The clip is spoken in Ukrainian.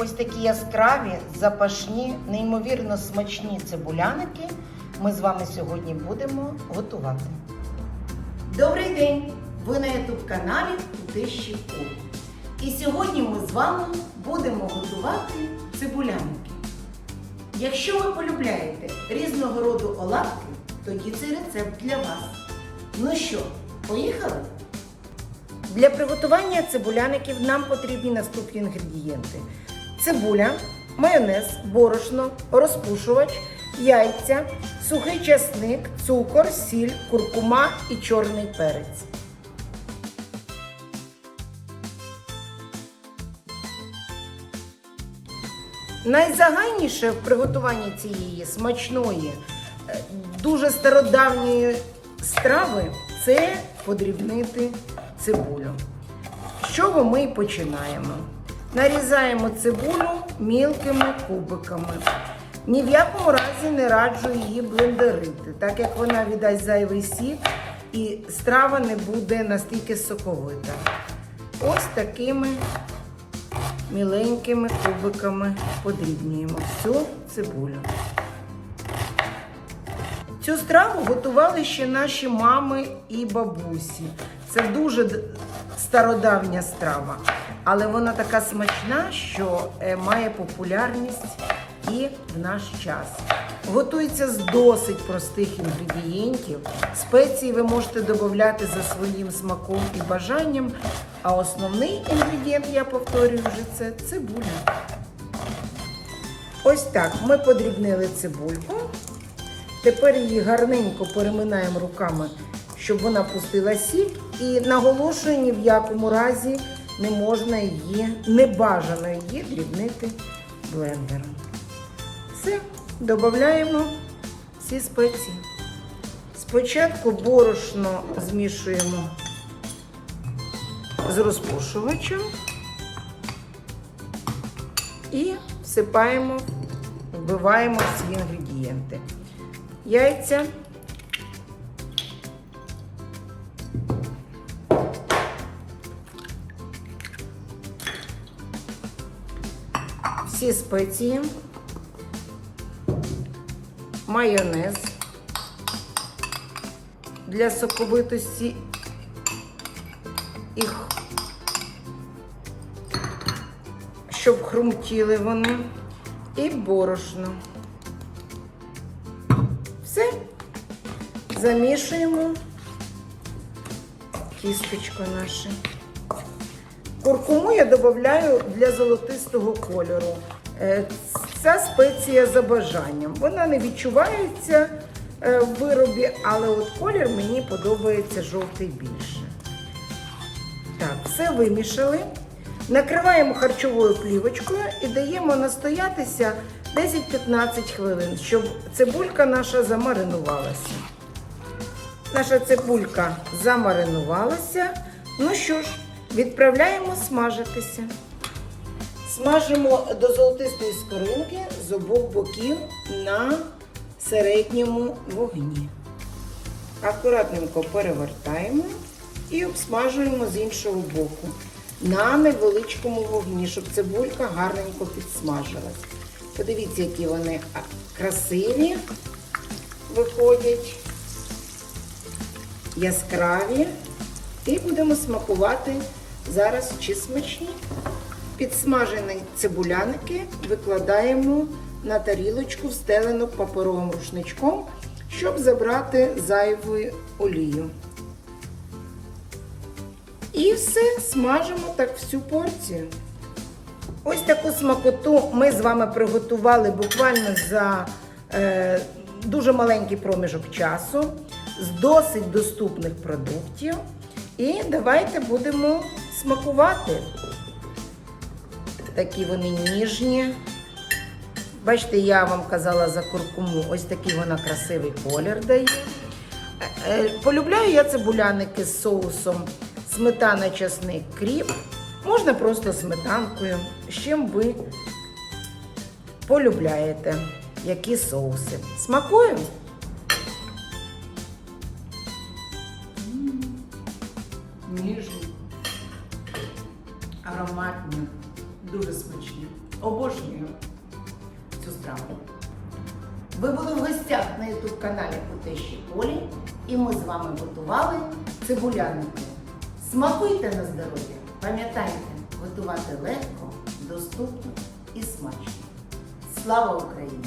ось такі яскраві, запашні, неймовірно смачні цибуляники ми з вами сьогодні будемо готувати. Добрий день! Ви на youtube каналі Тиші Кул. І сьогодні ми з вами будемо готувати цибуляники. Якщо ви полюбляєте різного роду оладки, тоді цей рецепт для вас. Ну що, поїхали? Для приготування цибуляників нам потрібні наступні інгредієнти: цибуля, майонез, борошно, розпушувач, яйця, сухий часник, цукор, сіль, куркума і чорний перець. Найзагальніше в приготуванні цієї смачної, е, дуже стародавньої страви це подрібнити цибулю. З чого ми починаємо? Нарізаємо цибулю мілкими кубиками. Ні в якому разі не раджу її блендерити, так як вона віддасть зайвий сік і страва не буде настільки соковита. Ось такими міленькими кубиками подрібнюємо всю цибулю. Цю страву готували ще наші мами і бабусі. Це дуже стародавня страва, але вона така смачна, що е, має популярність і в наш час. Готується з досить простих інгредієнтів. Спеції ви можете додати за своїм смаком і бажанням. А основний інгредієнт, я повторюю вже це цибуля. Ось так ми подрібнили цибульку. Тепер її гарненько переминаємо руками, щоб вона пустила сік. І наголошую, ні в якому разі не можна її, не бажано її дрібнити блендером. Все, додаємо всі спеції. Спочатку борошно змішуємо з розпушувачем і всипаємо, вбиваємо всі інгредієнти. Яйця. Всі спеції, майонез для соковитості їх, щоб хрумтіли вони, і борошно. Все. Замішуємо кісточку нашу. Куркуму я додаю для золотистого кольору. Е, Ця спеція за бажанням. Вона не відчувається е, в виробі, але от колір мені подобається жовтий більше. Так, все вимішали. Накриваємо харчовою плівочкою і даємо настоятися 10-15 хвилин, щоб цибулька наша замаринувалася. Наша цибулька замаринувалася. Ну що ж, відправляємо смажитися. Смажимо до золотистої скоринки з обох боків на середньому вогні. Акуратненько перевертаємо і обсмажуємо з іншого боку на невеличкому вогні, щоб цибулька гарненько підсмажилась. Подивіться, які вони красиві виходять, яскраві. І будемо смакувати зараз чи смачні. Підсмажені цибуляники викладаємо на тарілочку, встелену паперовим рушничком, щоб забрати зайву олію. І все, смажимо так всю порцію. Ось таку смакоту ми з вами приготували буквально за е, дуже маленький проміжок часу з досить доступних продуктів. І давайте будемо смакувати. Такі вони ніжні. Бачите, я вам казала за куркуму, ось такий вона красивий колір дає. Е, е, Полюбляю я цибуляники з соусом сметана, часник, кріп. Можна просто сметанкою, з чим ви полюбляєте, які соуси. Смакуємо? Ніжні, ароматні, дуже смачні. Обожнюю цю страву. Ви були в гостях на YouTube каналі у Тещі Полі, і ми з вами готували цибуляники. Смакуйте на здоров'я! Пам'ятайте, готувати легко, доступно і смачно. Слава Україні!